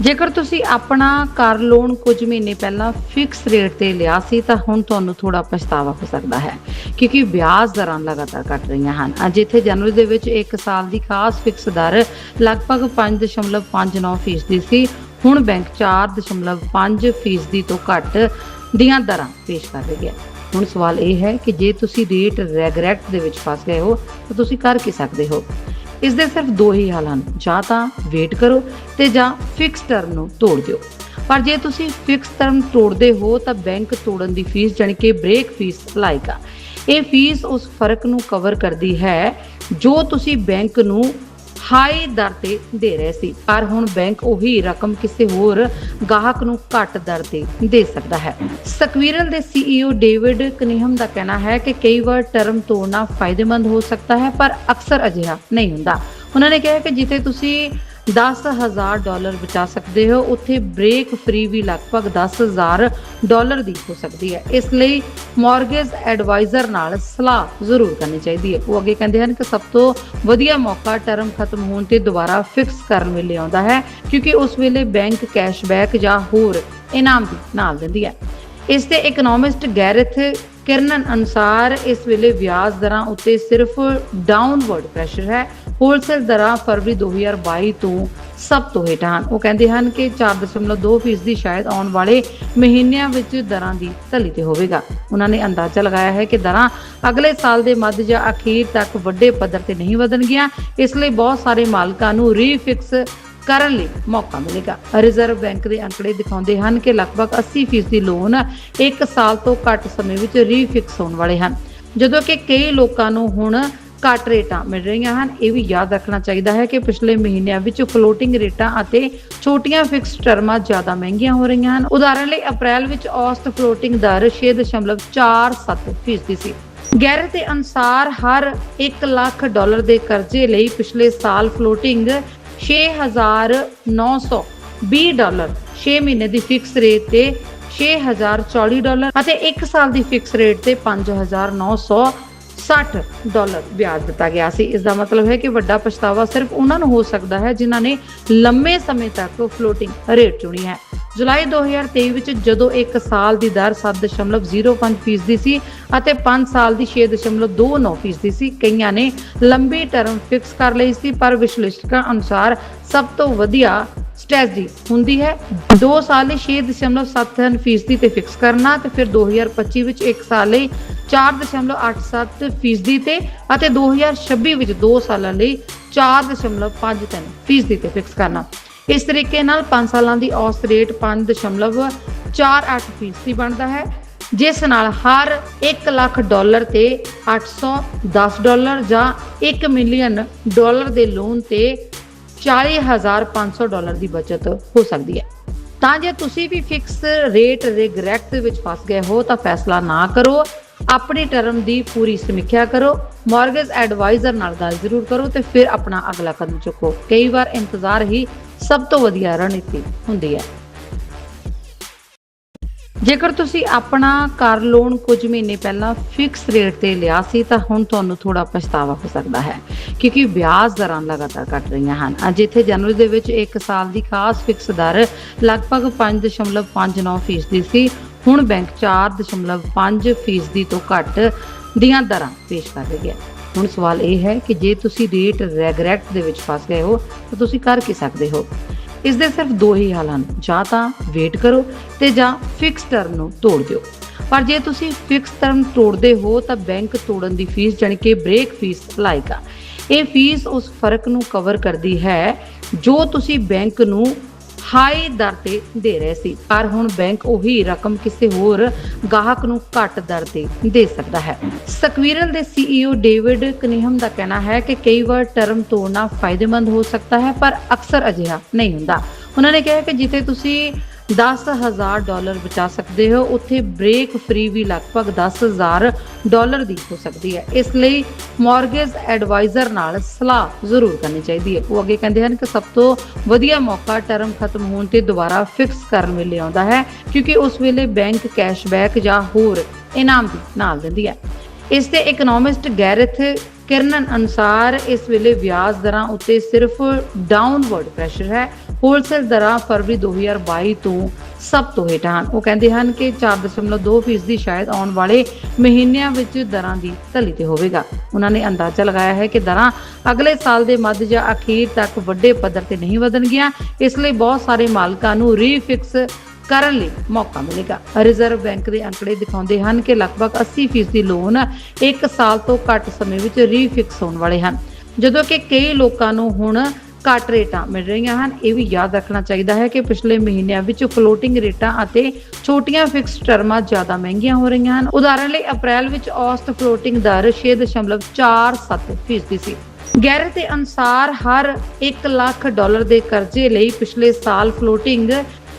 ਜੇਕਰ ਤੁਸੀਂ ਆਪਣਾ ਕਾਰ ਲੋਨ ਕੁਝ ਮਹੀਨੇ ਪਹਿਲਾਂ ਫਿਕਸ ਰੇਟ ਤੇ ਲਿਆ ਸੀ, ਤਾਂ ਹੁਣ ਤੁਹਾਨੂੰ ਥੋੜਾ ਪਛਤਾਵਾ ਹੋ ਸਕਦਾ ਹੈ, ਕਿਉਂਕਿ ਵਿਆਜ ਦਰਾਂ ਲਗਾਤਾਰ ਘਟ ਰਹੀਆਂ ਹਨ। ਅੱਜ ਇੱਥੇ ਜਨਵਰੀ ਦੇ ਵਿੱਚ 1 ਸਾਲ ਦੀ ਖਾਸ ਫਿਕਸ ਦਰ ਲਗਭਗ 5.59% ਫੀਸਦੀ ਸੀ, ਹੁਣ ਬੈਂਕ 4.5% ਫੀਸਦੀ ਤੋਂ ਘੱਟ ਦੀਆਂ ਦਰਾਂ ਪੇਸ਼ ਕਰ ਰਹੀ ਹੈ। ਹੁਣ ਸਵਾਲ ਇਹ ਹੈ ਕਿ ਜੇ ਤੁਸੀਂ ਰੇਟ ਰੈਗਰੈਟ ਦੇ ਵਿੱਚ ਫਸ ਗਏ ਹੋ, ਤਾਂ ਤੁਸੀਂ ਕਰ ਕੀ ਸਕਦੇ ਹੋ? ਇਸ ਦੇ ਸਿਰਫ ਦੋ ਹੀ ਹੱਲ ਹਨ। ਜਾਂ ਤਾਂ ਵੇਟ ਕਰੋ ਤੇ ਜਾਂ ਫਿਕਸ ਟਰਮ ਨੂੰ ਤੋੜ ਦਿਓ। ਪਰ ਜੇ ਤੁਸੀਂ ਫਿਕਸ ਟਰਮ ਤੋੜਦੇ ਹੋ ਤਾਂ ਬੈਂਕ ਤੋੜਨ ਦੀ ਫੀਸ ਜਾਣੀ ਕਿ ਬ੍ਰੇਕ ਫੀਸ ਲਾਏਗਾ ਇਹ ਫੀਸ ਉਸ ਫ਼ਰਕ ਨੂੰ ਕਵਰ ਕਰਦੀ ਹੈ ਜੋ ਤੁਸੀਂ ਬੈਂਕ ਨੂੰ ਹਾਈ ਦਰ ਤੇ ਦੇ ਰਹੇ ਸੀ, ਪਰ ਹੁਣ ਬੈਂਕ ਉਹੀ ਰਕਮ ਕਿਸੇ ਹੋਰ ਗਾਹਕ ਨੂੰ ਘੱਟ ਦਰ ਤੇ ਦੇ ਸਕਦਾ ਹੈ। ਸਕਵੀਰਲ ਦੇ ਸੀਈਓ ਡੇਵਿਡ ਕਨੀਹਮ ਦਾ ਕਹਿਣਾ ਹੈ ਕਿ ਕਈ ਵਾਰ ਟਰਮ ਤੋੜਨਾ ਫਾਇਦੇਮੰਦ ਹੋ ਸਕਦਾ ਹੈ, ਪਰ ਅਕਸਰ ਅਜਿਹਾ ਨਹੀਂ ਹੁੰਦਾ। ਉਹਨਾਂ ਨੇ ਕਿਹਾ ਕਿ ਜਿੱਥੇ ਤੁਸੀਂ 10000 ਡਾਲਰ ਬਚਾ ਸਕਦੇ ਹੋ। ਉੱਥੇ ਬ੍ਰੇਕ ਫ੍ਰੀ ਵੀ ਲਗਭਗ 10000 ਡਾਲਰ ਦੀ ਹੋ ਸਕਦੀ ਹੈ। ਇਸ ਲਈ ਮਾਰਗੇਜ ਐਡਵਾਈਜ਼ਰ ਨਾਲ ਸਲਾਹ ਜ਼ਰੂਰ ਕਰਨੀ ਚਾਹੀਦੀ ਹੈ। ਉਹ ਅੱਗੇ ਕਹਿੰਦੇ ਹਨ ਕਿ ਸਭ ਤੋਂ ਵਧੀਆ ਮੌਕਾ ਟਰਮ ਖਤਮ ਹੋਣ ਤੇ ਦੁਬਾਰਾ ਫਿਕਸ ਕਰਨ ਵੇਲੇ ਆਉਂਦਾ ਹੈ, ਕਿਉਂਕਿ ਉਸ ਵੇਲੇ ਬੈਂਕ ਕੈਸ਼ਬੈਕ ਜਾਂ ਹੋਰ ਇਨਾਮ ਵੀ ਨਾਲ ਦਿੰਦੀ ਹੈ। ਇਸ ਦੇ ਇਕਨੋਮਿਸਟ ਗੈਰਥ ਕਿਰਨਨ ਅਨੁਸਾਰ ਇਸ ਵੇਲੇ ਵਿਆਜ ਦਰਾਂ ਉੱਤੇ ਸਿਰਫ ਡਾਊਨਵਰਡ ਪ੍ਰੈਸ਼ਰ ਹੈ। ਹੋਲਸੇਲ ਦਰਾਂ ਫਰਵਰੀ 2022 ਤੋਂ ਸਭ ਤੋਂ ਹੇਠਾਂ ਹਨ। ਉਹ ਕਹਿੰਦੇ ਹਨ ਕਿ 4.2% ਫੀਸਦੀ ਸ਼ਾਇਦ ਆਉਣ ਵਾਲੇ ਮਹੀਨਿਆਂ ਵਿੱਚ ਦਰਾਂ ਦੀ ਤਲੀ ਤੇ ਹੋਵੇਗਾ। ਉਹਨਾਂ ਨੇ ਅੰਦਾਜ਼ਾ ਲਗਾਇਆ ਹੈ ਕਿ ਦਰਾਂ ਅਗਲੇ ਸਾਲ ਦੇ ਮੱਧ ਜਾਂ ਅਖੀਰ ਤੱਕ ਵੱਡੇ ਪੱਧਰ ਤੇ ਨਹੀਂ ਵਧਣਗੀਆਂ। ਇਸ ਲਈ ਬਹੁਤ ਸਾਰੇ ਮਾਲਕਾਂ ਨੂੰ ਰੀਫਿਕਸ ਕਰਨ ਲਈ ਮੌਕਾ ਮਿਲੇਗਾ। ਰਿਜ਼ਰਵ ਬੈਂਕ ਦੇ ਅੰਕੜੇ ਦਿਖਾਉਂਦੇ ਹਨ ਕਿ ਲਗਭਗ 80% ਲੋਨ 1 ਸਾਲ ਤੋਂ ਘੱਟ ਸਮੇਂ ਵਿੱਚ ਰੀਫਿਕਸ ਹੋਣ ਵਾਲੇ ਹਨ। ਜਦੋਂ ਕਿ ਕਈ ਲੋਕਾਂ ਨੂੰ ਹੁਣ ਘੱਟ ਰੇਟਾਂ ਮਿਲ ਰਹੀਆਂ ਹਨ। ਇਹ ਵੀ ਯਾਦ ਰੱਖਣਾ ਚਾਹੀਦਾ ਹੈ ਕਿ ਪਿਛਲੇ ਮਹੀਨਿਆਂ ਵਿੱਚ ਫਲੋਟਿੰਗ ਰੇਟਾਂ ਅਤੇ ਛੋਟੀਆਂ ਫਿਕਸਡ ਟਰਮਾਂ ਜ਼ਿਆਦਾ ਮਹਿੰਗੀਆਂ ਹੋ ਰਹੀਆਂ ਹਨ। ਉਦਾਹਰਨ ਲਈ, ਅਪ੍ਰੈਲ ਵਿੱਚ ਔਸਤ ਫਲੋਟਿੰਗ ਦਰ 6.47% ਫੀਸਦੀ ਸੀ। ਗੈਰਤ ਦੇ ਅਨੁਸਾਰ ਹਰ 1 ਲੱਖ ਡਾਲਰ ਦੇ ਕਰਜ਼ੇ ਲਈ ਪਿਛਲੇ ਸਾਲ ਫਲੋਟਿੰਗ 6920 ਡਾਲਰ 6 ਮਹੀਨੇ ਦੀ ਫਿਕਸ ਰੇਟ ਤੇ 6040 ਡਾਲਰ ਅਤੇ 1 ਸਾਲ ਦੀ ਫਿਕਸ ਰੇਟ ਤੇ 5960 ਡਾਲਰ ਵਿਆਜ ਦਿੱਤਾ ਗਿਆ ਸੀ। ਇਸ ਦਾ ਮਤਲਬ ਹੈ ਕਿ ਵੱਡਾ ਪਛਤਾਵਾ ਸਿਰਫ ਉਹਨਾਂ ਨੂੰ ਹੋ ਸਕਦਾ ਹੈ ਜਿਨ੍ਹਾਂ ਨੇ ਲੰਮੇ ਸਮੇਂ ਤੱਕ ਫਲੋਟਿੰਗ ਰੇਟ ਚੁਣੀ ਹੈ। ਜੁਲਾਈ 2023 ਵਿੱਚ ਜਦੋਂ 1 ਸਾਲ ਦੀ ਦਰ 7.05% ਫੀਸਦੀ ਸੀ ਅਤੇ 5 ਸਾਲ ਦੀ 6.29% ਫੀਸਦੀ ਸੀ, ਕਈਆਂ ਨੇ ਲੰਬੀ ਟਰਮ ਫਿਕਸ ਕਰ ਲਈ ਸੀ, ਪਰ ਵਿਸ਼ਲੇਸ਼ਕਾਂ ਅਨੁਸਾਰ ਸਭ ਤੋਂ ਵਧੀਆ ਸਟ੍ਰੈਟਜੀ ਹੁੰਦੀ ਹੈ। 2 ਸਾਲ ਲਈ 6.7 ਫੀਸਦੀ ਤੇ ਫਿਕਸ ਕਰਨਾ ਤੇ ਫਿਰ 2025 ਵਿੱਚ 1 ਸਾਲ ਲਈ 4.87 ਫੀਸਦੀ ਤੇ ਅਤੇ 2026 ਵਿੱਚ 2 ਸਾਲਾਂ ਲਈ 4.53 ਫੀਸਦੀ ਤੇ ਫਿਕਸ ਕਰਨਾ। ਇਸ ਤਰੀਕੇ ਨਾਲ 5 ਸਾਲਾਂ ਦੀ ਔਸਤ ਰੇਟ 5.48 ਫੀਸਦੀ ਬਣਦਾ ਹੈ। ਜਿਸ ਨਾਲ ਹਰ 1 ਲੱਖ ਡਾਲਰ ਤੇ 810 ਡਾਲਰ ਜਾਂ 1 ਮਿਲੀਅਨ ਡਾਲਰ ਦੇ ਲੋਨ ਤੇ 40500 ਡਾਲਰ ਦੀ ਬਚਤ ਹੋ ਸਕਦੀ ਹੈ। ਤਾਂ ਜੇ ਤੁਸੀਂ ਵੀ ਫਿਕਸ ਰੇਟ ਰਿਗਰੈਟ ਦੇ ਵਿੱਚ ਫਸ ਗਏ ਹੋ, ਤਾਂ ਫੈਸਲਾ ਨਾ ਕਰੋ। ਆਪਣੀ ਟਰਮ ਦੀ ਪੂਰੀ ਸਮੀਖਿਆ ਕਰੋ। ਮਾਰਗੇਜ ਐਡਵਾਈਜ਼ਰ ਨਾਲ ਗੱਲ ਜ਼ਰੂਰ ਕਰੋ ਤੇ ਫਿਰ ਆਪਣਾ ਅਗਲਾ ਕਦਮ ਚੁੱਕੋ। ਕਈ ਵਾਰ ਇੰਤਜ਼ਾਰ ਹੀ ਸਭ ਤੋਂ ਵਧੀਆ ਰਣਨੀਤੀ ਹੁੰਦੀ ਹੈ। ਜੇਕਰ ਤੁਸੀਂ ਆਪਣਾ ਕਾਰ ਲੋਨ ਕੁਝ ਮਹੀਨੇ ਪਹਿਲਾਂ ਫਿਕਸ ਰੇਟ ਤੇ ਲਿਆ ਸੀ, ਤਾਂ ਹੁਣ ਤੁਹਾਨੂੰ ਥੋੜਾ ਪਛਤਾਵਾ ਹੋ ਸਕਦਾ ਹੈ, ਕਿਉਂਕਿ ਵਿਆਜ ਦਰਾਂ ਲਗਾਤਾਰ ਘਟ ਰਹੀਆਂ ਹਨ। ਅੱਜ ਇੱਥੇ ਜਨਵਰੀ ਦੇ ਵਿੱਚ 1 ਸਾਲ ਦੀ ਖਾਸ ਫਿਕਸ ਦਰ ਲਗਭਗ 5.59% ਫੀਸਦੀ ਸੀ, ਹੁਣ ਬੈਂਕ 4.5% ਫੀਸਦੀ ਤੋਂ ਘੱਟ ਦੀਆਂ ਦਰਾਂ ਪੇਸ਼ ਕਰ ਰਹੀ ਹੈ। ਹੁਣ ਸਵਾਲ ਇਹ ਹੈ ਕਿ ਜੇ ਤੁਸੀਂ ਰੇਟ ਰੈਗਰੈਟ ਦੇ ਵਿੱਚ ਫਸ ਗਏ ਹੋ, ਤਾਂ ਤੁਸੀਂ ਕਰ ਕੀ ਸਕਦੇ ਹੋ? ਇਸ ਦੇ ਸਿਰਫ ਦੋ ਹੀ ਹੱਲ ਹਨ। ਜਾਂ ਤਾਂ ਵੇਟ ਕਰੋ ਤੇ ਜਾਂ ਫਿਕਸ ਟਰਮ ਨੂੰ ਤੋੜ ਦਿਓ। ਪਰ ਜੇ ਤੁਸੀਂ ਫਿਕਸ ਟਰਮ ਤੋੜਦੇ ਹੋ ਤਾਂ ਬੈਂਕ ਤੋੜਨ ਦੀ ਫੀਸ ਜਾਣੀ ਕਿ ਬ੍ਰੇਕ ਫੀਸ ਲਾਏਗਾ ਇਹ ਫੀਸ ਉਸ ਫ਼ਰਕ ਨੂੰ ਕਵਰ ਕਰਦੀ ਹੈ ਜੋ ਤੁਸੀਂ ਬੈਂਕ ਨੂੰ ਹਾਈ ਦਰ ਤੇ ਦੇ ਰਹੇ ਸੀ। ਪਰ ਹੁਣ ਬੈਂਕ ਉਹੀ ਰਕਮ ਕਿਸੇ ਹੋਰ ਗਾਹਕ ਨੂੰ ਘੱਟ ਦਰ ਤੇ ਦੇ ਸਕਦਾ ਹੈ। ਸਕਵੀਰਲ ਦੇ ਸੀਈਓ ਡੇਵਿਡ ਕਨੀਹਮ ਦਾ ਕਹਿਣਾ ਹੈ ਕਿ ਕਈ ਵਾਰ ਟਰਮ ਤੋੜਨਾ ਫਾਇਦੇਮੰਦ ਹੋ ਸਕਦਾ ਹੈ, ਪਰ ਅਕਸਰ ਅਜਿਹਾ ਨਹੀਂ ਹੁੰਦਾ। ਉਹਨਾਂ ਨੇ ਕਿਹਾ ਕਿ ਜਿੱਥੇ ਤੁਸੀਂ 10000 ਡਾਲਰ ਬਚਾ ਸਕਦੇ ਹੋ। ਉੱਥੇ ਬ੍ਰੇਕ ਫ੍ਰੀ ਵੀ ਲਗਭਗ 10000 ਡਾਲਰ ਦੀ ਹੋ ਸਕਦੀ ਹੈ। ਇਸ ਲਈ ਮਾਰਗੇਜ ਐਡਵਾਈਜ਼ਰ ਨਾਲ ਸਲਾਹ ਜ਼ਰੂਰ ਕਰਨੀ ਚਾਹੀਦੀ ਹੈ। ਉਹ ਅੱਗੇ ਕਹਿੰਦੇ ਹਨ ਕਿ ਸਭ ਤੋਂ ਵਧੀਆ ਮੌਕਾ ਟਰਮ ਖਤਮ ਹੋਣ ਤੇ ਦੁਬਾਰਾ ਫਿਕਸ ਕਰਨ ਵੇਲੇ ਆਉਂਦਾ ਹੈ, ਕਿਉਂਕਿ ਉਸ ਵੇਲੇ ਬੈਂਕ ਕੈਸ਼ਬੈਕ ਜਾਂ ਹੋਰ ਇਨਾਮ ਵੀ ਨਾਲ ਦਿੰਦੀ ਹੈ। ਇਸ 'ਤੇ ਇਕਨੋਮਿਸਟ ਗੈਰਥ ਕਿਰਨਨ ਅਨੁਸਾਰ ਇਸ ਵੇਲੇ ਵਿਆਜ ਦਰਾਂ ਉੱਤੇ ਸਿਰਫ ਡਾਊਨਵਰਡ ਪ੍ਰੈਸ਼ਰ ਹੈ। ਹੋਲਸੇਲ ਦਰਾਂ ਫਰਵਰੀ 2022 ਤੋਂ ਸਭ ਤੋਂ ਹੇਠਾਂ ਹਨ। ਉਹ ਕਹਿੰਦੇ ਹਨ ਕਿ 4.2% ਫੀਸਦੀ ਸ਼ਾਇਦ ਆਉਣ ਵਾਲੇ ਮਹੀਨਿਆਂ ਵਿੱਚ ਦਰਾਂ ਦੀ ਤਲੀ ਤੇ ਹੋਵੇਗਾ। ਉਹਨਾਂ ਨੇ ਅੰਦਾਜ਼ਾ ਲਗਾਇਆ ਹੈ ਕਿ ਦਰਾਂ ਅਗਲੇ ਸਾਲ ਦੇ ਮੱਧ ਜਾਂ ਅਖੀਰ ਤੱਕ ਵੱਡੇ ਪੱਧਰ ਤੇ ਨਹੀਂ ਵਧਣਗੀਆਂ। ਇਸ ਲਈ ਬਹੁਤ ਸਾਰੇ ਮਾਲਕਾਂ ਨੂੰ ਰੀਫਿਕਸ ਕਰਨ ਲਈ ਮੌਕਾ ਮਿਲੇਗਾ। ਰਿਜ਼ਰਵ ਬੈਂਕ ਦੇ ਅੰਕੜੇ ਦਿਖਾਉਂਦੇ ਹਨ ਕਿ ਲਗਭਗ 80% ਲੋਨ 1 ਸਾਲ ਤੋਂ ਘੱਟ ਸਮੇਂ ਵਿੱਚ ਰੀਫਿਕਸ ਹੋਣ ਵਾਲੇ ਹਨ। ਜਦੋਂ ਕਿ ਕਈ ਲੋਕਾਂ ਨੂੰ ਹੁਣ ਘੱਟ ਰੇਟਾਂ ਮਿਲ ਰਹੀਆਂ ਹਨ। ਇਹ ਵੀ ਯਾਦ ਰੱਖਣਾ ਚਾਹੀਦਾ ਹੈ ਕਿ ਪਿਛਲੇ ਮਹੀਨਿਆਂ ਵਿੱਚ ਫਲੋਟਿੰਗ ਰੇਟਾਂ ਅਤੇ ਛੋਟੀਆਂ ਫਿਕਸਡ ਟਰਮਾਂ ਜ਼ਿਆਦਾ ਮਹਿੰਗੀਆਂ ਹੋ ਰਹੀਆਂ ਹਨ। ਉਦਾਹਰਨ ਲਈ, ਅਪ੍ਰੈਲ ਵਿੱਚ ਔਸਤ ਫਲੋਟਿੰਗ ਦਰ 6.47% ਫੀਸਦੀ ਸੀ। ਗੈਰਤ ਦੇ ਅਨੁਸਾਰ, ਹਰ 1 ਲੱਖ ਡਾਲਰ ਦੇ ਕਰਜ਼ੇ ਲਈ ਪਿਛਲੇ ਸਾਲ ਫਲੋਟਿੰਗ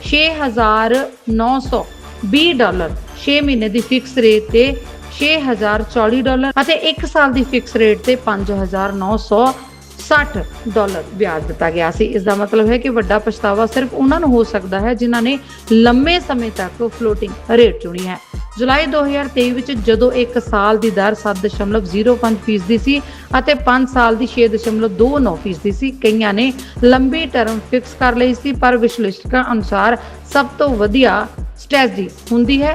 6920 ਡਾਲਰ 6 ਮਹੀਨੇ ਦੀ ਫਿਕਸ ਰੇਟ ਤੇ 6040 ਡਾਲਰ ਅਤੇ 1 ਸਾਲ ਦੀ ਫਿਕਸ ਰੇਟ ਤੇ 5960 ਡਾਲਰ ਵਿਆਜ ਦਿੱਤਾ ਗਿਆ ਸੀ। ਇਸ ਦਾ ਮਤਲਬ ਹੈ ਕਿ ਵੱਡਾ ਪਛਤਾਵਾ ਸਿਰਫ ਉਹਨਾਂ ਨੂੰ ਹੋ ਸਕਦਾ ਹੈ ਜਿਨ੍ਹਾਂ ਨੇ ਲੰਮੇ ਸਮੇਂ ਤੱਕ ਫਲੋਟਿੰਗ ਰੇਟ ਚੁਣੀ ਹੈ। ਜੁਲਾਈ 2023 ਵਿੱਚ ਜਦੋਂ 1 ਸਾਲ ਦੀ ਦਰ 7.05% ਫੀਸਦੀ ਸੀ ਅਤੇ 5 ਸਾਲ ਦੀ 6.29% ਫੀਸਦੀ ਸੀ, ਕਈਆਂ ਨੇ ਲੰਬੀ ਟਰਮ ਫਿਕਸ ਕਰ ਲਈ ਸੀ, ਪਰ ਵਿਸ਼ਲੇਸ਼ਕਾਂ ਅਨੁਸਾਰ ਸਭ ਤੋਂ ਵਧੀਆ ਸਟ੍ਰੈਟਜੀ ਹੁੰਦੀ ਹੈ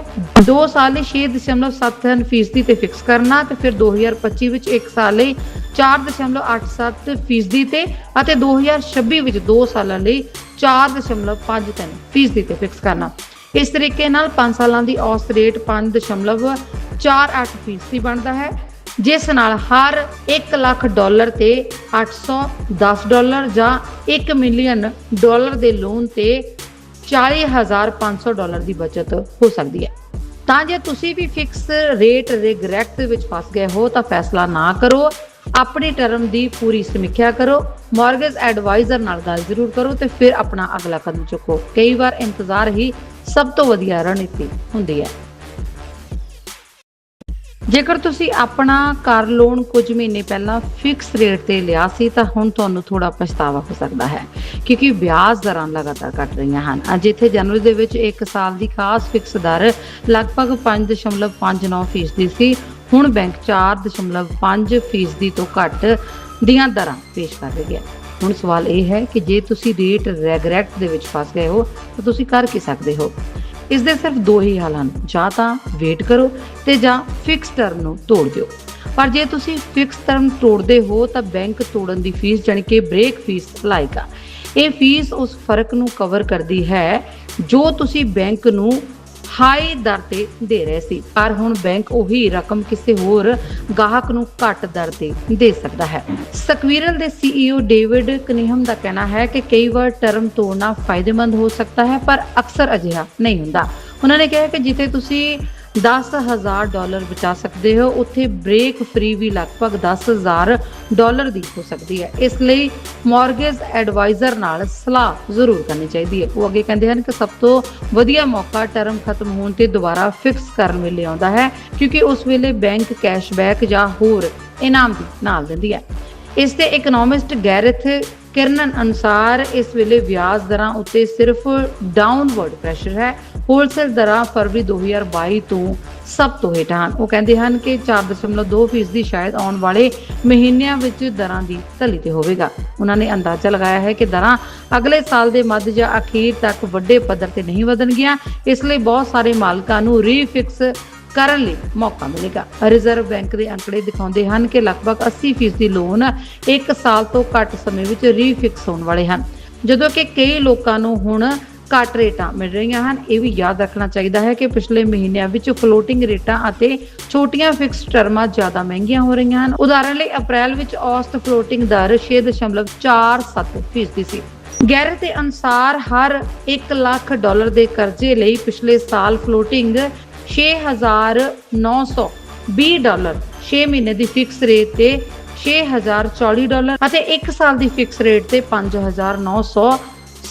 2 ਸਾਲ ਲਈ 6.7 ਫੀਸਦੀ ਤੇ ਫਿਕਸ ਕਰਨਾ ਤੇ ਫਿਰ 2025 ਵਿੱਚ 1 ਸਾਲ ਲਈ 4.87 ਫੀਸਦੀ ਤੇ ਅਤੇ 2026 ਵਿੱਚ 2 ਸਾਲਾਂ ਲਈ 4.53 ਫੀਸਦੀ ਤੇ ਫਿਕਸ ਕਰਨਾ। ਇਸ ਤਰੀਕੇ ਨਾਲ 5 ਸਾਲਾਂ ਦੀ ਔਸਤ ਰੇਟ 5.48 ਫੀਸਦੀ ਬਣਦਾ ਹੈ, ਜਿਸ ਨਾਲ ਹਰ 1 ਲੱਖ ਡਾਲਰ ਤੇ 810 ਡਾਲਰ ਜਾਂ 1 ਮਿਲੀਅਨ ਡਾਲਰ ਦੇ ਲੋਨ ਤੇ 40500 ਡਾਲਰ ਦੀ ਬਚਤ ਹੋ ਸਕਦੀ ਹੈ। ਤਾਂ ਜੇ ਤੁਸੀਂ ਵੀ ਫਿਕਸ ਰੇਟ ਰਿਗਰੈਕਟ ਦੇ ਵਿੱਚ ਫਸ ਗਏ ਹੋ, ਤਾਂ ਫੈਸਲਾ ਨਾ ਕਰੋ। ਆਪਣੀ ਟਰਮ ਦੀ ਪੂਰੀ ਸਮੀਖਿਆ ਕਰੋ। ਮਾਰਗੇਜ ਐਡਵਾਈਜ਼ਰ ਨਾਲ ਗੱਲ ਜ਼ਰੂਰ ਕਰੋ ਤੇ ਫਿਰ ਆਪਣਾ ਅਗਲਾ ਕਦਮ ਚੁੱਕੋ। ਕਈ ਵਾਰ ਇੰਤਜ਼ਾਰ ਹੀ ਸਭ ਤੋਂ ਵਧੀਆ ਰਣਨੀਤੀ ਹੁੰਦੀ ਹੈ। ਜੇਕਰ ਤੁਸੀਂ ਆਪਣਾ ਕਾਰ ਲੋਨ ਕੁਝ ਮਹੀਨੇ ਪਹਿਲਾਂ ਫਿਕਸ ਰੇਟ ਤੇ ਲਿਆ ਸੀ, ਤਾਂ ਹੁਣ ਤੁਹਾਨੂੰ ਥੋੜਾ ਪਛਤਾਵਾ ਹੋ ਸਕਦਾ ਹੈ, ਕਿਉਂਕਿ ਵਿਆਜ ਦਰਾਂ ਲਗਾਤਾਰ ਘਟ ਰਹੀਆਂ ਹਨ। ਅੱਜ ਇੱਥੇ ਜਨਵਰੀ ਦੇ ਵਿੱਚ 1 ਸਾਲ ਦੀ ਖਾਸ ਫਿਕਸ ਦਰ ਲਗਭਗ 5.59% ਫੀਸਦੀ ਸੀ, ਹੁਣ ਬੈਂਕ 4.5% ਫੀਸਦੀ ਤੋਂ ਘੱਟ ਦੀਆਂ ਦਰਾਂ ਪੇਸ਼ ਕਰ ਰਹੀ ਹੈ। ਹੁਣ ਸਵਾਲ ਇਹ ਹੈ ਕਿ ਜੇ ਤੁਸੀਂ ਰੇਟ ਰੈਗਰੈਕਟ ਦੇ ਵਿੱਚ ਫਸ ਗਏ ਹੋ, ਤਾਂ ਤੁਸੀਂ ਕਰ ਕੀ ਸਕਦੇ ਹੋ? ਇਸ ਦੇ ਸਿਰਫ ਦੋ ਹੀ ਹਾਲ ਹਨ, ਜਾਂ ਤਾਂ ਵੇਟ ਕਰੋ ਤੇ ਜਾਂ ਫਿਕਸ ਟਰਮ ਨੂੰ ਤੋੜ ਦਿਓ। ਪਰ ਜੇ ਤੁਸੀਂ ਫਿਕਸ ਟਰਮ ਤੋੜਦੇ ਹੋ, ਤਾਂ ਬੈਂਕ ਤੋੜਨ ਦੀ ਫੀਸ ਜਾਣੀ ਕਿ ਬ੍ਰੇਕ ਫੀਸ ਲਾਏਗਾ ਇਹ ਫੀਸ ਉਸ ਫ਼ਰਕ ਨੂੰ ਕਵਰ ਕਰਦੀ ਹੈ ਜੋ ਤੁਸੀਂ ਬੈਂਕ ਨੂੰ ਹਾਈ ਦਰ ਤੇ ਦੇ ਰਹੇ ਸੀ, ਪਰ ਹੁਣ ਬੈਂਕ ਉਹੀ ਰਕਮ ਕਿਸੇ ਹੋਰ ਗਾਹਕ ਨੂੰ ਘੱਟ ਦਰ ਤੇ ਦੇ ਸਕਦਾ ਹੈ। ਸਕਵੀਰਲ ਦੇ ਸੀਈਓ ਡੇਵਿਡ ਕਨੀਹਮ ਦਾ ਕਹਿਣਾ ਹੈ ਕਿ ਕਈ ਵਾਰ ਟਰਮ ਤੋੜਨਾ ਫਾਇਦੇਮੰਦ ਹੋ ਸਕਦਾ ਹੈ, ਪਰ ਅਕਸਰ ਅਜਿਹਾ ਨਹੀਂ ਹੁੰਦਾ। ਉਹਨਾਂ ਨੇ ਕਿਹਾ ਕਿ ਜਿੱਥੇ ਤੁਸੀਂ 10000 ਡਾਲਰ ਬਚਾ ਸਕਦੇ ਹੋ। ਉੱਥੇ ਬ੍ਰੇਕ ਫ੍ਰੀ ਵੀ ਲਗਭਗ 10000 ਡਾਲਰ ਦੀ ਹੋ ਸਕਦੀ ਹੈ। ਇਸ ਲਈ ਮਾਰਗੇਜ ਐਡਵਾਈਜ਼ਰ ਨਾਲ ਸਲਾਹ ਜ਼ਰੂਰ ਕਰਨੀ ਚਾਹੀਦੀ ਹੈ। ਉਹ ਅੱਗੇ ਕਹਿੰਦੇ ਹਨ ਕਿ ਸਭ ਤੋਂ ਵਧੀਆ ਮੌਕਾ ਟਰਮ ਖਤਮ ਹੋਣ ਤੇ ਦੁਬਾਰਾ ਫਿਕਸ ਕਰਨ ਵੇਲੇ ਆਉਂਦਾ ਹੈ, ਕਿਉਂਕਿ ਉਸ ਵੇਲੇ ਬੈਂਕ ਕੈਸ਼ਬੈਕ ਜਾਂ ਹੋਰ ਇਨਾਮ ਵੀ ਨਾਲ ਦਿੰਦੀ ਹੈ। ਇਸ 'ਤੇ ਇਕਨੋਮਿਸਟ ਗੈਰਥ ਕਿਰਨਨ ਅਨੁਸਾਰ ਇਸ ਵੇਲੇ ਵਿਆਜ ਦਰਾਂ ਉੱਤੇ ਸਿਰਫ ਡਾਊਨਵਰਡ ਪ੍ਰੈਸ਼ਰ ਹੈ। ਹੋਲਸੇਲ ਦਰਾਂ ਫਰਵਰੀ 2022 ਤੋਂ ਸਭ ਤੋਂ ਹੇਠਾਂ ਹਨ। ਉਹ ਕਹਿੰਦੇ ਹਨ ਕਿ 4.2% ਫੀਸਦੀ ਸ਼ਾਇਦ ਆਉਣ ਵਾਲੇ ਮਹੀਨਿਆਂ ਵਿੱਚ ਦਰਾਂ ਦੀ ਤਲੀ ਤੇ ਹੋਵੇਗਾ। ਉਹਨਾਂ ਨੇ ਅੰਦਾਜ਼ਾ ਲਗਾਇਆ ਹੈ ਕਿ ਦਰਾਂ ਅਗਲੇ ਸਾਲ ਦੇ ਮੱਧ ਜਾਂ ਅਖੀਰ ਤੱਕ ਵੱਡੇ ਪੱਧਰ ਤੇ ਨਹੀਂ ਵਧਣਗੀਆਂ। ਇਸ ਲਈ ਬਹੁਤ ਸਾਰੇ ਮਾਲਕਾਂ ਨੂੰ ਰੀਫਿਕਸ ਕਰਨ ਲਈ ਮੌਕਾ ਮਿਲੇਗਾ। ਰਿਜ਼ਰਵ ਬੈਂਕ ਦੇ ਅੰਕੜੇ ਦਿਖਾਉਂਦੇ ਹਨ ਕਿ ਲਗਭਗ 80% ਲੋਨ 1 ਸਾਲ ਤੋਂ ਘੱਟ ਸਮੇਂ ਵਿੱਚ ਰੀਫਿਕਸ ਹੋਣ ਵਾਲੇ ਹਨ। ਜਦੋਂ ਕਿ ਕਈ ਲੋਕਾਂ ਨੂੰ ਹੁਣ ਘੱਟ ਰੇਟਾਂ ਮਿਲ ਰਹੀਆਂ ਹਨ। ਇਹ ਵੀ ਯਾਦ ਰੱਖਣਾ ਚਾਹੀਦਾ ਹੈ ਕਿ ਪਿਛਲੇ ਮਹੀਨਿਆਂ ਵਿੱਚ ਫਲੋਟਿੰਗ ਰੇਟਾਂ ਅਤੇ ਛੋਟੀਆਂ ਫਿਕਸਡ ਟਰਮਾਂ ਜ਼ਿਆਦਾ ਮਹਿੰਗੀਆਂ ਹੋ ਰਹੀਆਂ ਹਨ। ਉਦਾਹਰਨ ਲਈ, ਅਪ੍ਰੈਲ ਵਿੱਚ ਔਸਤ ਫਲੋਟਿੰਗ ਦਰ 6.47 ਫੀਸਦੀ ਸੀ। ਗੈਰਤ ਦੇ ਅਨੁਸਾਰ, ਹਰ 1 ਲੱਖ ਡਾਲਰ ਦੇ ਕਰਜ਼ੇ ਲਈ ਪਿਛਲੇ ਸਾਲ ਫਲੋਟਿੰਗ 6920 ਡਾਲਰ 6 ਮਹੀਨੇ ਦੀ ਫਿਕਸ ਰੇਟ ਤੇ 6040 ਡਾਲਰ ਅਤੇ 1 ਸਾਲ ਦੀ ਫਿਕਸ ਰੇਟ ਤੇ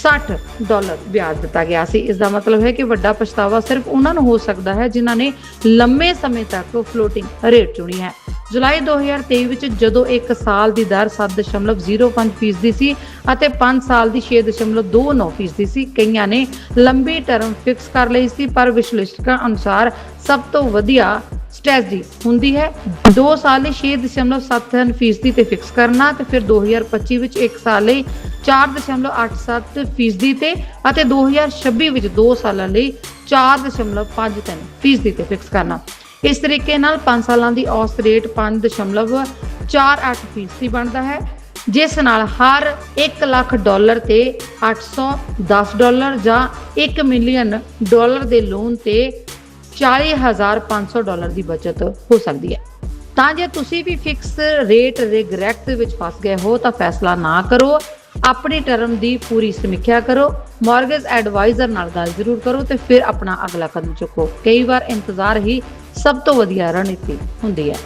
5960 ਡਾਲਰ ਵਿਆਜ ਦਿੱਤਾ ਗਿਆ ਸੀ। ਇਸ ਦਾ ਮਤਲਬ ਹੈ ਕਿ ਵੱਡਾ ਪਛਤਾਵਾ ਸਿਰਫ ਉਹਨਾਂ ਨੂੰ ਹੋ ਸਕਦਾ ਹੈ ਜਿਨ੍ਹਾਂ ਨੇ ਲੰਮੇ ਸਮੇਂ ਤੱਕ ਫਲੋਟਿੰਗ ਰੇਟ ਚੁਣੀ ਹੈ। ਜੁਲਾਈ 2023 ਵਿੱਚ ਜਦੋਂ 1 ਸਾਲ ਦੀ ਦਰ 7.05% ਫੀਸਦੀ ਸੀ ਅਤੇ 5 ਸਾਲ ਦੀ 6.29% ਫੀਸਦੀ ਸੀ, ਕਈਆਂ ਨੇ ਲੰਬੀ ਟਰਮ ਫਿਕਸ ਕਰ ਲਈ ਸੀ, ਪਰ ਵਿਸ਼ਲੇਸ਼ਕਾਂ ਅਨੁਸਾਰ ਸਭ ਤੋਂ ਵਧੀਆ ਸਟ੍ਰੈਟਜੀ ਹੁੰਦੀ ਹੈ 2 ਸਾਲ ਲਈ 6.73% ਫੀਸਦੀ ਤੇ ਫਿਕਸ ਕਰਨਾ ਤੇ ਫਿਰ 2025 ਵਿੱਚ 1 ਸਾਲ ਲਈ 4.87 ਫੀਸਦੀ ਤੇ ਅਤੇ 2026 ਵਿੱਚ 2 ਸਾਲਾਂ ਲਈ 4.53 ਫੀਸਦੀ ਤੇ ਫਿਕਸ ਕਰਨਾ। ਇਸ ਤਰੀਕੇ ਨਾਲ 5 ਸਾਲਾਂ ਦੀ ਔਸਤ ਰੇਟ 5.48 ਫੀਸਦੀ ਬਣਦਾ ਹੈ, ਜਿਸ ਨਾਲ ਹਰ 1 ਲੱਖ ਡਾਲਰ ਤੇ 810 ਡਾਲਰ ਜਾਂ 1 ਮਿਲੀਅਨ ਡਾਲਰ ਦੇ ਲੋਨ ਤੇ 40500 ਡਾਲਰ ਦੀ ਬਚਤ ਹੋ ਸਕਦੀ ਹੈ। ਤਾਂ ਜੇ ਤੁਸੀਂ ਵੀ ਫਿਕਸ ਰੇਟ ਰਿਗਰੈਟ ਦੇ ਵਿੱਚ ਫਸ ਗਏ ਹੋ ਤਾਂ ਫੈਸਲਾ ਨਾ ਕਰੋ, ਆਪਣੀ ਟਰਮ ਦੀ ਪੂਰੀ ਸਮੀਖਿਆ ਕਰੋ, ਮਾਰਗੇਜ ਐਡਵਾਈਜ਼ਰ ਨਾਲ ਗੱਲ ਜ਼ਰੂਰ ਕਰੋ ਤੇ ਫਿਰ ਆਪਣਾ ਅਗਲਾ ਕਦਮ ਚੁੱਕੋ। ਕਈ ਵਾਰ ਇੰਤਜ਼ਾਰ ਹੀ ਸਭ ਤੋਂ ਵਧੀਆ ਰਣਨੀਤੀ ਹੁੰਦੀ ਹੈ।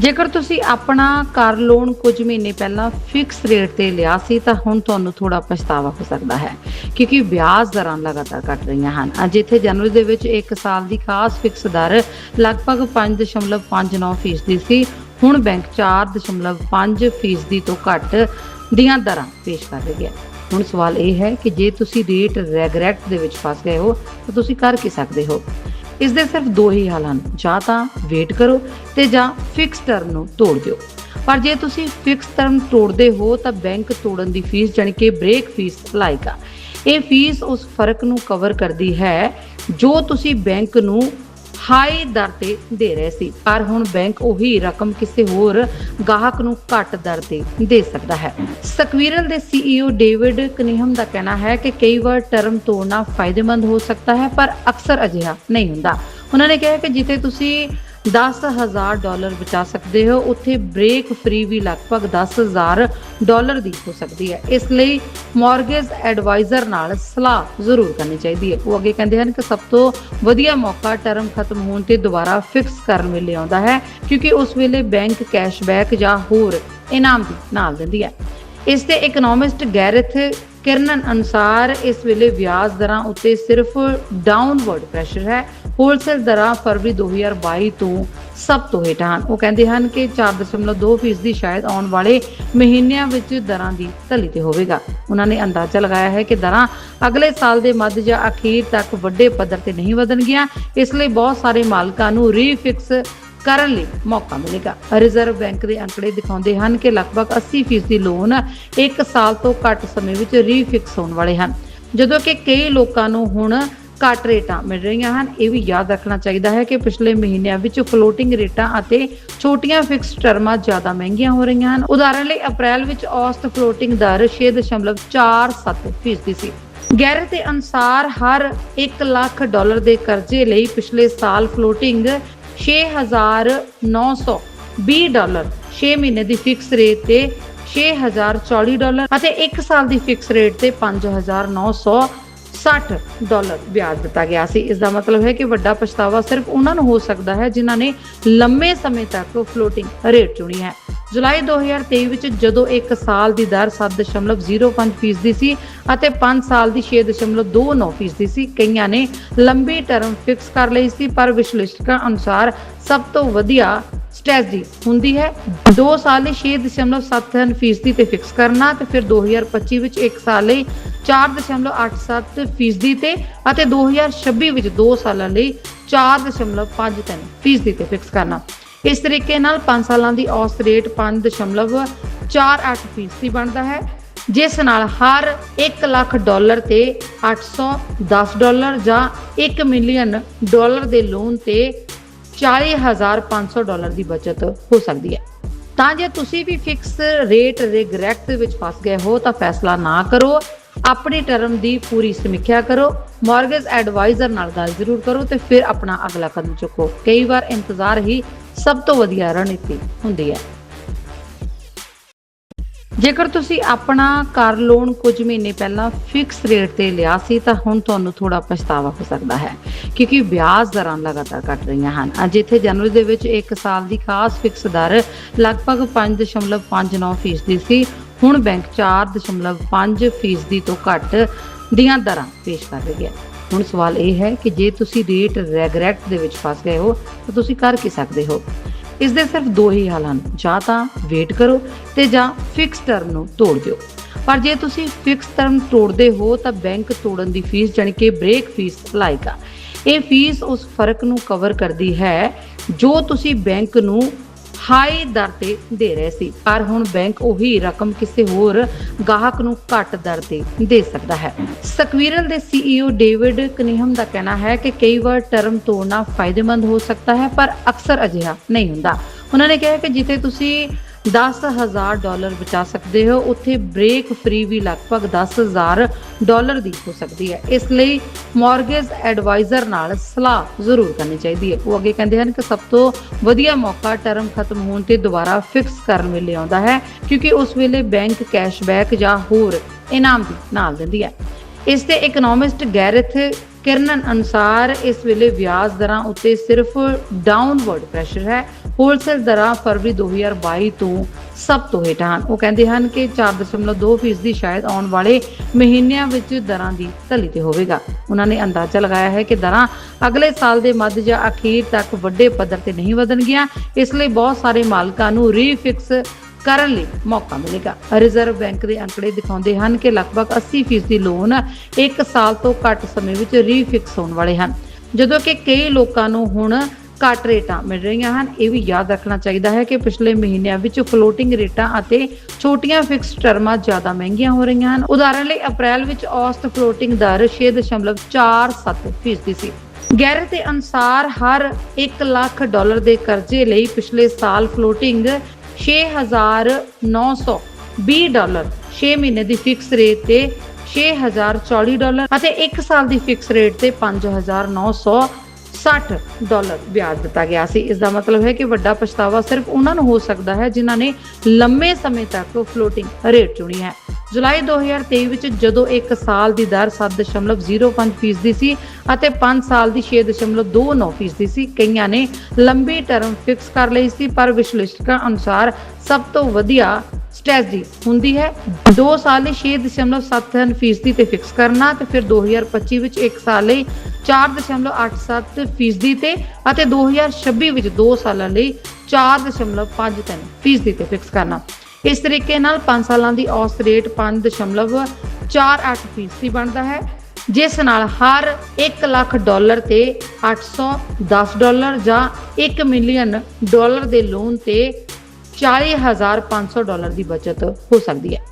ਜੇਕਰ ਤੁਸੀਂ ਆਪਣਾ ਕਾਰ ਲੋਨ ਕੁਝ ਮਹੀਨੇ ਪਹਿਲਾਂ ਫਿਕਸ ਰੇਟ ਤੇ ਲਿਆ ਸੀ, ਤਾਂ ਹੁਣ ਤੁਹਾਨੂੰ ਥੋੜਾ ਪਛਤਾਵਾ ਹੋ ਸਕਦਾ ਹੈ, ਕਿਉਂਕਿ ਵਿਆਜ ਦਰਾਂ ਲਗਾਤਾਰ ਘਟ ਰਹੀਆਂ ਹਨ। ਅੱਜ ਇੱਥੇ ਜਨਵਰੀ ਦੇ ਵਿੱਚ 1 ਸਾਲ ਦੀ ਖਾਸ ਫਿਕਸ ਦਰ ਲਗਭਗ 5.59% ਫੀਸਦੀ ਸੀ, ਹੁਣ ਬੈਂਕ 4.5% ਫੀਸਦੀ ਤੋਂ ਘੱਟ ਦੀਆਂ ਦਰਾਂ ਪੇਸ਼ ਕਰ ਰਹੀ ਹੈ। ਹੁਣ ਸਵਾਲ ਇਹ ਹੈ ਕਿ ਜੇ ਤੁਸੀਂ ਰੇਟ ਰੈਗਰੈਟ ਦੇ ਵਿੱਚ ਫਸ ਗਏ ਹੋ, ਤਾਂ ਤੁਸੀਂ ਕਰ ਕੀ ਸਕਦੇ ਹੋ? ਇਸ ਦੇ ਸਿਰਫ ਦੋ ਹੀ ਹਾਲ ਹਨ, ਜਾਂ ਤਾਂ ਵੇਟ ਕਰੋ ਤੇ ਜਾਂ ਫਿਕਸ ਟਰਮ ਨੂੰ ਤੋੜ ਦਿਓ। ਪਰ ਜੇ ਤੁਸੀਂ ਫਿਕਸ ਟਰਮ ਤੋੜਦੇ ਹੋ, ਤਾਂ ਬੈਂਕ ਤੋੜਨ ਦੀ ਫੀਸ ਜਾਣੀ ਕਿ ਬ੍ਰੇਕ ਫੀਸ ਲਾਏਗਾ ਇਹ ਫੀਸ ਉਸ ਫ਼ਰਕ ਨੂੰ ਕਵਰ ਕਰਦੀ ਹੈ ਜੋ ਤੁਸੀਂ ਬੈਂਕ ਨੂੰ ਹਾਈ ਦਰ ਤੇ ਦੇ ਰਹੇ ਸੀ, ਪਰ ਹੁਣ ਬੈਂਕ ਉਹੀ ਰਕਮ ਕਿਸੇ ਹੋਰ ਗਾਹਕ ਨੂੰ ਘੱਟ ਦਰ ਤੇ ਦੇ ਸਕਦਾ ਹੈ। ਸਕਵੀਰਲ ਦੇ ਸੀਈਓ ਡੇਵਿਡ ਕਨੀਹਮ ਦਾ ਕਹਿਣਾ ਹੈ ਕਿ ਕਈ ਵਾਰ ਟਰਮ ਤੋੜਨਾ ਫਾਇਦੇਮੰਦ ਹੋ ਸਕਦਾ ਹੈ, ਪਰ ਅਕਸਰ ਅਜਿਹਾ ਨਹੀਂ ਹੁੰਦਾ। ਉਹਨਾਂ ਨੇ ਕਿਹਾ ਕਿ ਜਿੱਥੇ ਤੁਸੀਂ 10000 ਡਾਲਰ ਬਚਾ ਸਕਦੇ ਹੋ। ਉੱਥੇ ਬ੍ਰੇਕ ਫ੍ਰੀ ਵੀ ਲਗਭਗ 10000 ਡਾਲਰ ਦੀ ਹੋ ਸਕਦੀ ਹੈ। ਇਸ ਲਈ ਮਾਰਗੇਜ ਐਡਵਾਈਜ਼ਰ ਨਾਲ ਸਲਾਹ ਜ਼ਰੂਰ ਕਰਨੀ ਚਾਹੀਦੀ ਹੈ। ਉਹ ਅੱਗੇ ਕਹਿੰਦੇ ਹਨ ਕਿ ਸਭ ਤੋਂ ਵਧੀਆ ਮੌਕਾ ਟਰਮ ਖਤਮ ਹੋਣ ਤੇ ਦੁਬਾਰਾ ਫਿਕਸ ਕਰਨ ਵੇਲੇ ਆਉਂਦਾ ਹੈ, ਕਿਉਂਕਿ ਉਸ ਵੇਲੇ ਬੈਂਕ ਕੈਸ਼ਬੈਕ ਜਾਂ ਹੋਰ ਇਨਾਮ ਵੀ ਨਾਲ ਦਿੰਦੀ ਹੈ। ਇਸ 'ਤੇ ਇਕਨੋਮਿਸਟ ਗੈਰਥ ਕਿਰਨਨ ਅਨੁਸਾਰ ਇਸ ਵੇਲੇ ਵਿਆਜ ਦਰਾਂ ਉੱਤੇ ਸਿਰਫ ਡਾਊਨਵਰਡ ਪ੍ਰੈਸ਼ਰ ਹੈ। ਹੋਲਸੇਲ ਦਰਾਂ ਫਰਵਰੀ 2022 ਤੋਂ ਸਭ ਤੋਂ ਹੇਠਾਂ ਹਨ। ਉਹ ਕਹਿੰਦੇ ਹਨ ਕਿ 4.2% ਫੀਸਦੀ ਸ਼ਾਇਦ ਆਉਣ ਵਾਲੇ ਮਹੀਨਿਆਂ ਵਿੱਚ ਦਰਾਂ ਦੀ ਤਲੀ ਤੇ ਹੋਵੇਗਾ। ਉਹਨਾਂ ਨੇ ਅੰਦਾਜ਼ਾ ਲਗਾਇਆ ਹੈ ਕਿ ਦਰਾਂ ਅਗਲੇ ਸਾਲ ਦੇ ਮੱਧ ਜਾਂ ਅਖੀਰ ਤੱਕ ਵੱਡੇ ਪੱਧਰ ਤੇ ਨਹੀਂ ਵਧਣਗੀਆਂ। ਇਸ ਲਈ ਬਹੁਤ ਸਾਰੇ ਮਾਲਕਾਂ ਨੂੰ ਰੀਫਿਕਸ ਕਰਨ ਲਈ ਮੌਕਾ ਮਿਲੇਗਾ। ਰਿਜ਼ਰਵ ਬੈਂਕ ਦੇ ਅੰਕੜੇ ਦਿਖਾਉਂਦੇ ਹਨ ਕਿ ਲਗਭਗ 80% ਲੋਨ 1 ਸਾਲ ਤੋਂ ਘੱਟ ਸਮੇਂ ਵਿੱਚ ਰੀਫਿਕਸ ਹੋਣ ਵਾਲੇ ਹਨ। ਜਦੋਂ ਕਿ ਕਈ ਲੋਕਾਂ ਨੂੰ ਹੁਣ ਘੱਟ ਰੇਟਾਂ ਮਿਲ ਰਹੀਆਂ ਹਨ। ਇਹ ਵੀ ਯਾਦ ਰੱਖਣਾ ਚਾਹੀਦਾ ਹੈ ਕਿ ਪਿਛਲੇ ਮਹੀਨਿਆਂ ਵਿੱਚ ਫਲੋਟਿੰਗ ਰੇਟਾਂ ਅਤੇ ਛੋਟੀਆਂ ਫਿਕਸਡ ਟਰਮਾਂ ਜ਼ਿਆਦਾ ਮਹਿੰਗੀਆਂ ਹੋ ਰਹੀਆਂ ਹਨ। ਉਦਾਹਰਨ ਲਈ, ਅਪ੍ਰੈਲ ਵਿੱਚ ਔਸਤ ਫਲੋਟਿੰਗ ਦਰ 6.47% ਫੀਸਦੀ ਸੀ। ਗੈਰਤ ਦੇ ਅਨੁਸਾਰ, ਹਰ 1 ਲੱਖ ਡਾਲਰ ਦੇ ਕਰਜ਼ੇ ਲਈ ਪਿਛਲੇ ਸਾਲ ਫਲੋਟਿੰਗ 6920 ਡਾਲਰ 6 ਮਹੀਨੇ ਦੀ ਫਿਕਸ ਰੇਟ ਤੇ 6040 ਡਾਲਰ ਅਤੇ 1 ਸਾਲ ਦੀ ਫਿਕਸ ਰੇਟ ਤੇ 5960 ਡਾਲਰ ਵਿਆਜ ਦਿੱਤਾ ਗਿਆ ਸੀ। ਇਸ ਦਾ ਮਤਲਬ ਹੈ ਕਿ ਵੱਡਾ ਪਛਤਾਵਾ ਸਿਰਫ ਉਹਨਾਂ ਨੂੰ ਹੋ ਸਕਦਾ ਹੈ ਜਿਨ੍ਹਾਂ ਨੇ ਲੰਮੇ ਸਮੇਂ ਤੱਕ ਫਲੋਟਿੰਗ ਰੇਟ ਚੁਣੀ ਹੈ। ਜੁਲਾਈ 2023 ਵਿੱਚ ਜਦੋਂ 1 ਸਾਲ ਦੀ ਦਰ 7.05% ਫੀਸਦੀ ਸੀ ਅਤੇ 5 ਸਾਲ ਦੀ 6.29% ਫੀਸਦੀ ਸੀ, ਕਈਆਂ ਨੇ ਲੰਬੀ ਟਰਮ ਫਿਕਸ ਕਰ ਲਈ ਸੀ, ਪਰ ਵਿਸ਼ਲੇਸ਼ਕਾਂ ਅਨੁਸਾਰ ਸਭ ਤੋਂ ਵਧੀਆ ਸਟ੍ਰੈਟਜੀ ਹੁੰਦੀ ਹੈ। 2 ਸਾਲ ਲਈ 6.73 ਫੀਸਦੀ ਤੇ ਫਿਕਸ ਕਰਨਾ ਤੇ ਫਿਰ 2025 ਵਿੱਚ 1 ਸਾਲ ਲਈ 4.87 ਫੀਸਦੀ ਤੇ ਅਤੇ 2026 ਵਿੱਚ 2 ਸਾਲਾਂ ਲਈ 4.53 ਫੀਸਦੀ ਤੇ ਫਿਕਸ ਕਰਨਾ। ਇਸ ਤਰੀਕੇ ਨਾਲ 5 ਸਾਲਾਂ ਦੀ ਔਸਤ ਰੇਟ 5.48 ਫੀਸਦੀ ਬਣਦਾ ਹੈ। ਜਿਸ ਨਾਲ ਹਰ 1 ਲੱਖ ਡਾਲਰ ਤੇ 810 ਡਾਲਰ ਜਾਂ 1 ਮਿਲੀਅਨ ਡਾਲਰ ਦੇ ਲੋਨ ਤੇ 40500 ਡਾਲਰ ਦੀ ਬਚਤ ਹੋ ਸਕਦੀ ਹੈ। ਤਾਂ ਜੇ ਤੁਸੀਂ ਵੀ ਫਿਕਸ ਰੇਟ ਰਿਗਰੈਟ ਦੇ ਵਿੱਚ ਫਸ ਗਏ ਹੋ, ਤਾਂ ਫੈਸਲਾ ਨਾ ਕਰੋ। ਆਪਣੀ ਟਰਮ ਦੀ ਪੂਰੀ ਸਮੀਖਿਆ ਕਰੋ। ਮਾਰਗੇਜ ਐਡਵਾਈਜ਼ਰ ਨਾਲ ਗੱਲ ਜ਼ਰੂਰ ਕਰੋ ਤੇ ਫਿਰ ਆਪਣਾ ਅਗਲਾ ਕਦਮ ਚੁੱਕੋ। ਕਈ ਵਾਰ ਇੰਤਜ਼ਾਰ ਹੀ ਸਭ ਤੋਂ ਵਧੀਆ ਰਣਨੀਤੀ ਹੁੰਦੀ ਹੈ। ਜੇਕਰ ਤੁਸੀਂ ਆਪਣਾ ਕਾਰ ਲੋਨ ਕੁਝ ਮਹੀਨੇ ਪਹਿਲਾਂ ਫਿਕਸ ਰੇਟ ਤੇ ਲਿਆ ਸੀ, ਤਾਂ ਹੁਣ ਤੁਹਾਨੂੰ ਥੋੜਾ ਪਛਤਾਵਾ ਹੋ ਸਕਦਾ ਹੈ, ਕਿਉਂਕਿ ਵਿਆਜ ਦਰਾਂ ਲਗਾਤਾਰ ਘਟ ਰਹੀਆਂ ਹਨ। ਅੱਜ ਇੱਥੇ ਜਨਵਰੀ ਦੇ ਵਿੱਚ 1 ਸਾਲ ਦੀ ਖਾਸ ਫਿਕਸ ਦਰ ਲਗਭਗ 5.59% ਫੀਸਦੀ ਸੀ, ਹੁਣ ਬੈਂਕ 4.5% ਫੀਸਦੀ ਤੋਂ ਘੱਟ ਦੀਆਂ ਦਰਾਂ ਪੇਸ਼ ਕਰ ਰਹੀ ਹੈ। ਹੁਣ ਸਵਾਲ ਇਹ ਹੈ ਕਿ ਜੇ ਤੁਸੀਂ ਰੇਟ ਰੈਗਰੈਟ ਦੇ ਵਿੱਚ ਫਸ ਗਏ ਹੋ, ਤਾਂ ਤੁਸੀਂ ਕਰ ਕੀ ਸਕਦੇ ਹੋ? ਇਸ ਦੇ ਸਿਰਫ ਦੋ ਹੀ ਹੱਲ ਹਨ। ਜਾਂ ਤਾਂ ਵੇਟ ਕਰੋ ਤੇ ਜਾਂ ਫਿਕਸ ਟਰਮ ਨੂੰ ਤੋੜ ਦਿਓ। ਪਰ ਜੇ ਤੁਸੀਂ ਫਿਕਸ ਟਰਮ ਤੋੜਦੇ ਹੋ ਤਾਂ ਬੈਂਕ ਤੋੜਨ ਦੀ ਫੀਸ ਜਾਣੀ ਕਿ ਬ੍ਰੇਕ ਫੀਸ ਲਾਏਗਾ ਇਹ ਫੀਸ ਉਸ ਫ਼ਰਕ ਨੂੰ ਕਵਰ ਕਰਦੀ ਹੈ ਜੋ ਤੁਸੀਂ ਬੈਂਕ ਨੂੰ ਹਾਈ ਦਰ ਤੇ ਦੇ ਰਹੇ ਸੀ, ਪਰ ਹੁਣ ਬੈਂਕ ਉਹੀ ਰਕਮ ਕਿਸੇ ਹੋਰ ਗਾਹਕ ਨੂੰ ਘੱਟ ਦਰ ਤੇ ਦੇ ਸਕਦਾ ਹੈ। ਸਕਵੀਰਲ ਦੇ ਸੀਈਓ ਡੇਵਿਡ ਕਨੀਹਮ ਦਾ ਕਹਿਣਾ ਹੈ ਕਿ ਕਈ ਵਾਰ ਟਰਮ ਤੋੜਨਾ ਫਾਇਦੇਮੰਦ ਹੋ ਸਕਦਾ ਹੈ, ਪਰ ਅਕਸਰ ਅਜਿਹਾ ਨਹੀਂ ਹੁੰਦਾ। ਉਹਨਾਂ ਨੇ ਕਿਹਾ ਕਿ ਜਿੱਥੇ ਤੁਸੀਂ 10000 ਡਾਲਰ ਬਚਾ ਸਕਦੇ ਹੋ। ਉੱਥੇ ਬ੍ਰੇਕ ਫ੍ਰੀ ਵੀ ਲਗਭਗ 10000 ਡਾਲਰ ਦੀ ਹੋ ਸਕਦੀ ਹੈ। ਇਸ ਲਈ ਮਾਰਗੇਜ ਐਡਵਾਈਜ਼ਰ ਨਾਲ ਸਲਾਹ ਜ਼ਰੂਰ ਕਰਨੀ ਚਾਹੀਦੀ ਹੈ। ਉਹ ਅੱਗੇ ਕਹਿੰਦੇ ਹਨ ਕਿ ਸਭ ਤੋਂ ਵਧੀਆ ਮੌਕਾ ਟਰਮ ਖਤਮ ਹੋਣ ਤੇ ਦੁਬਾਰਾ ਫਿਕਸ ਕਰਨ ਵੇਲੇ ਆਉਂਦਾ ਹੈ, ਕਿਉਂਕਿ ਉਸ ਵੇਲੇ ਬੈਂਕ ਕੈਸ਼ਬੈਕ ਜਾਂ ਹੋਰ ਇਨਾਮ ਵੀ ਨਾਲ ਦਿੰਦੀ ਹੈ। ਇਸ 'ਤੇ ਇਕਨੋਮਿਸਟ ਗੈਰਥ ਕਿਰਨਨ ਅਨੁਸਾਰ ਇਸ ਵੇਲੇ ਵਿਆਜ ਦਰਾਂ ਉੱਤੇ ਸਿਰਫ ਡਾਊਨਵਰਡ ਪ੍ਰੈਸ਼ਰ ਹੈ। ਹੋਲਸੇਲ ਦਰਾਂ ਫਰਵਰੀ 2022 ਤੋਂ ਸਭ ਤੋਂ ਹੇਠਾਂ ਹਨ। ਉਹ ਕਹਿੰਦੇ ਹਨ ਕਿ 4.2% ਫੀਸਦੀ ਸ਼ਾਇਦ ਆਉਣ ਵਾਲੇ ਮਹੀਨਿਆਂ ਵਿੱਚ ਦਰਾਂ ਦੀ ਤਲੀ ਤੇ ਹੋਵੇਗਾ। ਉਹਨਾਂ ਨੇ ਅੰਦਾਜ਼ਾ ਲਗਾਇਆ ਹੈ ਕਿ ਦਰਾਂ ਅਗਲੇ ਸਾਲ ਦੇ ਮੱਧ ਜਾਂ ਅਖੀਰ ਤੱਕ ਵੱਡੇ ਪੱਧਰ ਤੇ ਨਹੀਂ ਵਧਣਗੀਆਂ। ਇਸ ਲਈ ਬਹੁਤ ਸਾਰੇ ਮਾਲਕਾਂ ਨੂੰ ਰੀਫਿਕਸ ਕਰਨ ਲਈ ਮੌਕਾ ਮਿਲੇਗਾ। ਰਿਜ਼ਰਵ ਬੈਂਕ ਦੇ ਅੰਕੜੇ ਦਿਖਾਉਂਦੇ ਹਨ ਕਿ ਲਗਭਗ 80% ਲੋਨ 1 ਸਾਲ ਤੋਂ ਘੱਟ ਸਮੇਂ ਵਿੱਚ ਰੀਫਿਕਸ ਹੋਣ ਵਾਲੇ ਹਨ। ਜਦੋਂ ਕਿ ਕਈ ਲੋਕਾਂ ਨੂੰ ਹੁਣ ਘੱਟ ਰੇਟਾਂ ਮਿਲ ਰਹੀਆਂ ਹਨ। ਇਹ ਵੀ ਯਾਦ ਰੱਖਣਾ ਚਾਹੀਦਾ ਹੈ ਕਿ ਪਿਛਲੇ ਮਹੀਨਿਆਂ ਵਿੱਚ ਫਲੋਟਿੰਗ ਰੇਟਾਂ ਅਤੇ ਛੋਟੀਆਂ ਫਿਕਸਡ ਟਰਮਾਂ ਜ਼ਿਆਦਾ ਮਹਿੰਗੀਆਂ ਹੋ ਰਹੀਆਂ ਹਨ। ਉਦਾਹਰਨ ਲਈ, ਅਪ੍ਰੈਲ ਵਿੱਚ ਔਸਤ ਫਲੋਟਿੰਗ ਦਰ 6.47% ਫੀਸਦੀ ਸੀ। ਗੈਰਤ ਦੇ ਅਨੁਸਾਰ, ਹਰ 1 ਲੱਖ ਡਾਲਰ ਦੇ ਕਰਜ਼ੇ ਲਈ ਪਿਛਲੇ ਸਾਲ ਫਲੋਟਿੰਗ 6920 ਡਾਲਰ 6 ਮਹੀਨੇ ਦੀ ਫਿਕਸ ਰੇਟ ਤੇ 6040 ਡਾਲਰ ਅਤੇ 1 ਸਾਲ ਦੀ ਫਿਕਸ ਰੇਟ ਤੇ 5960 ਡਾਲਰ ਵਿਆਜ ਦਿੱਤਾ ਗਿਆ ਸੀ। ਇਸ ਦਾ ਮਤਲਬ ਹੈ ਕਿ ਵੱਡਾ ਪਛਤਾਵਾ ਸਿਰਫ ਉਹਨਾਂ ਨੂੰ ਹੋ ਸਕਦਾ ਹੈ ਜਿਨ੍ਹਾਂ ਨੇ ਲੰਮੇ ਸਮੇਂ ਤੱਕ ਫਲੋਟਿੰਗ ਰੇਟ ਚੁਣੀ ਹੈ। ਜੁਲਾਈ 2023 ਵਿੱਚ ਜਦੋਂ 1 ਸਾਲ ਦੀ ਦਰ 7.05% ਫੀਸਦੀ ਸੀ ਅਤੇ 5 ਸਾਲ ਦੀ 6.29% ਫੀਸਦੀ ਸੀ, ਕਈਆਂ ਨੇ ਲੰਬੀ ਟਰਮ ਫਿਕਸ ਕਰ ਲਈ ਸੀ, ਪਰ ਵਿਸ਼ਲੇਸ਼ਕਾਂ ਅਨੁਸਾਰ ਸਭ ਤੋਂ ਵਧੀਆ ਸਟ੍ਰੈਟਜੀ ਹੁੰਦੀ ਹੈ। 2 ਸਾਲ ਲਈ 6.7 ਫੀਸਦੀ ਤੇ ਫਿਕਸ ਕਰਨਾ ਤੇ ਫਿਰ 2025 ਵਿੱਚ 1 ਸਾਲ ਲਈ 4.87 ਫੀਸਦੀ ਤੇ ਅਤੇ 2026 ਵਿੱਚ 2 ਸਾਲਾਂ ਲਈ 4.53 ਫੀਸਦੀ ਤੇ ਫਿਕਸ ਕਰਨਾ। ਇਸ ਤਰੀਕੇ ਨਾਲ 5 ਸਾਲਾਂ ਦੀ ਔਸਤ ਰੇਟ 5.48 ਫੀਸਦੀ ਬਣਦਾ ਹੈ। ਜਿਸ ਨਾਲ ਹਰ 1 ਲੱਖ ਡਾਲਰ ਤੇ 810 ਡਾਲਰ ਜਾਂ 1 ਮਿਲੀਅਨ ਡਾਲਰ ਦੇ ਲੋਨ ਤੇ 40500 ਡਾਲਰ ਦੀ ਬਚਤ ਹੋ ਸਕਦੀ ਹੈ।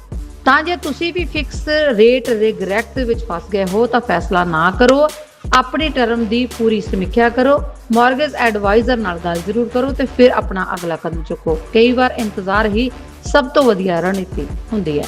ਤਾਂ ਜੇ ਤੁਸੀਂ ਵੀ ਫਿਕਸ ਰੇਟ ਰਿਗਰੈਟ ਦੇ ਵਿੱਚ ਫਸ ਗਏ ਹੋ, ਤਾਂ ਫੈਸਲਾ ਨਾ ਕਰੋ। ਆਪਣੀ ਟਰਮ ਦੀ ਪੂਰੀ ਸਮੀਖਿਆ ਕਰੋ। ਮਾਰਗੇਜ ਐਡਵਾਈਜ਼ਰ ਨਾਲ ਗੱਲ ਜ਼ਰੂਰ ਕਰੋ ਤੇ ਫਿਰ ਆਪਣਾ ਅਗਲਾ ਕਦਮ ਚੁੱਕੋ। ਕਈ ਵਾਰ ਇੰਤਜ਼ਾਰ ਹੀ ਸਭ ਤੋਂ ਵਧੀਆ ਰਣਨੀਤੀ ਹੁੰਦੀ ਹੈ।